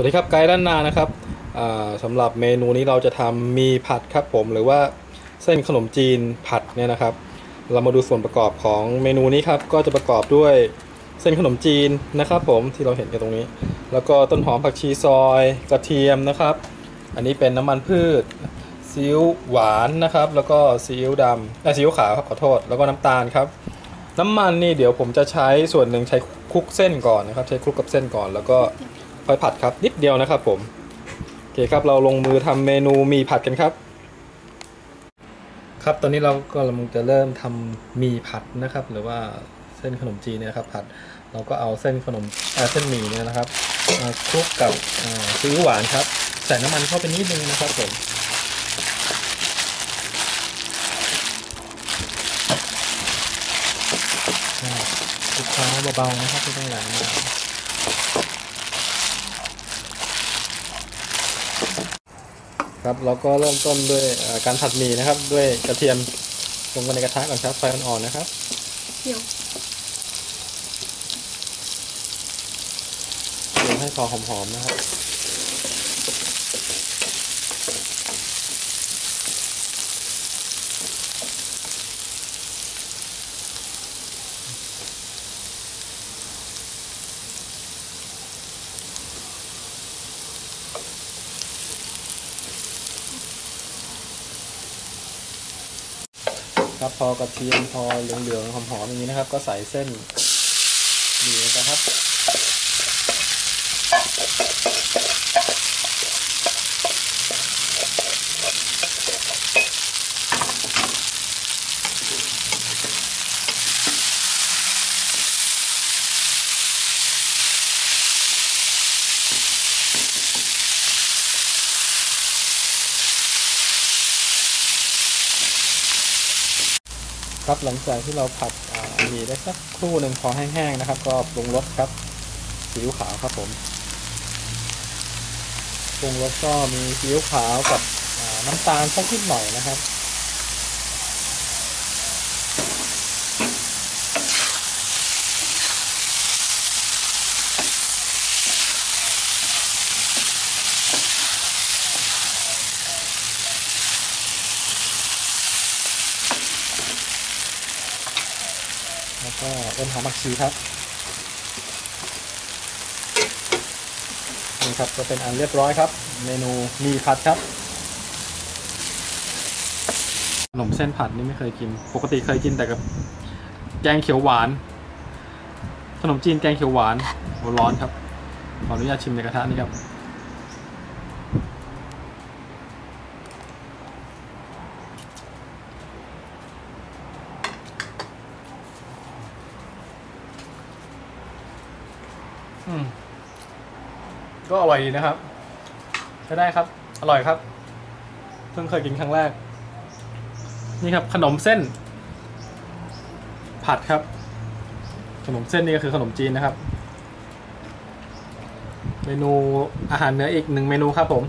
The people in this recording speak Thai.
วัสดีครับไกด์ด้านหน้านะครับอ่าสำหรับเมนูนี้เราจะทำมีผัดครับผมหรือว่าเส้นขนมจีนผัดเนี่ยนะครับ เรามาดูส่วนประกอบของเมนูนี้ครับก็จะประกอบด้วยเส้นขนมจีนนะครับ ผมที่เราเห็นกันตรงนี้ แล้วก็ต้นหอมผักชีซอยกระเทียมนะครับ อันนี้เป็นน้ำมันพืชซีอิ๊วหวานนะครับ แล้วก็ซีอิ๊วดำอ่ซีอิ๊วขาวครับขอโทษแล้วก็น้ำตาลครับ น้ำมันนี่เดี๋ยวผมจะใช้ส่วนหนึ่งใช้คลุกเส้นก่อนนะครับ ใช้คลุกกับเส้นก่อนแล้วก็ ค่อยผัดครับ นิดเดียวนะครับผม โอเคครับเราลงมือทำเมนูมีผัดกันครับ ครับตอนนี้เราก็กำลังจะเริ่มทำหมีผัดนะครับ หรือว่าเส้นขนมจีนเนี่ยครับผัดเราก็เอาเส้นขนมเอ่อเส้นหมี่เนี่ยนะครับมาคลุกกับเอ่อซีอิ๊วหวานครับ ใส่น้ำมันเข้าไปนิดนึงนะครับผมคลุกเคล้าเบาๆนะครับไม่ต้องแรงมาก ครับเราก็เริ่มต้นด้วยเอ่อการผัดหมี่นะครับ ด้วยกระเทียมลงไปในกระทะก่อนครับไฟอ่อนๆนะครับเดี๋ยวเดี๋ยวให้พอหอมๆนะครับ ครับพอกระเทียมพอเหลืองๆหอมๆอย่างนี้นะครับ ก็ใส่เส้นหมี่ลงไปครับ ครับ หลังจากที่เราผัดหมี่ได้สักครู่หนึ่งพอแห้งๆนะครับ ก็ปรุงรสครับซีอิ๊วขาวครับผมปรุงรสก็มีซีอิ๊วขาวกับน้ำตาลสักนิดหน่อยนะครับ แล้วก็ต้นหอมผักชีครับนี่ครับก็เป็นอันเรียบร้อยครับ เมนูมีผัดครับขนมเส้นผัดนี่ไม่เคยกิน ปกติเคยกินแต่กับแกงเขียวหวาน ขนมจีนแกงเขียวหวานร้อนครับขออนุญาตชิมในกระทะนี่ครับ อืม ก็อร่อยดีนะครับใช้ได้ครับ อร่อยครับ เพิ่งเคยกินครั้งแรก นี่ครับ ขนมเส้น ผัดครับ ขนมเส้นนี่ก็คือขนมจีนนะครับ เมนูอาหารเหนืออีกหนึ่งเมนูครับผม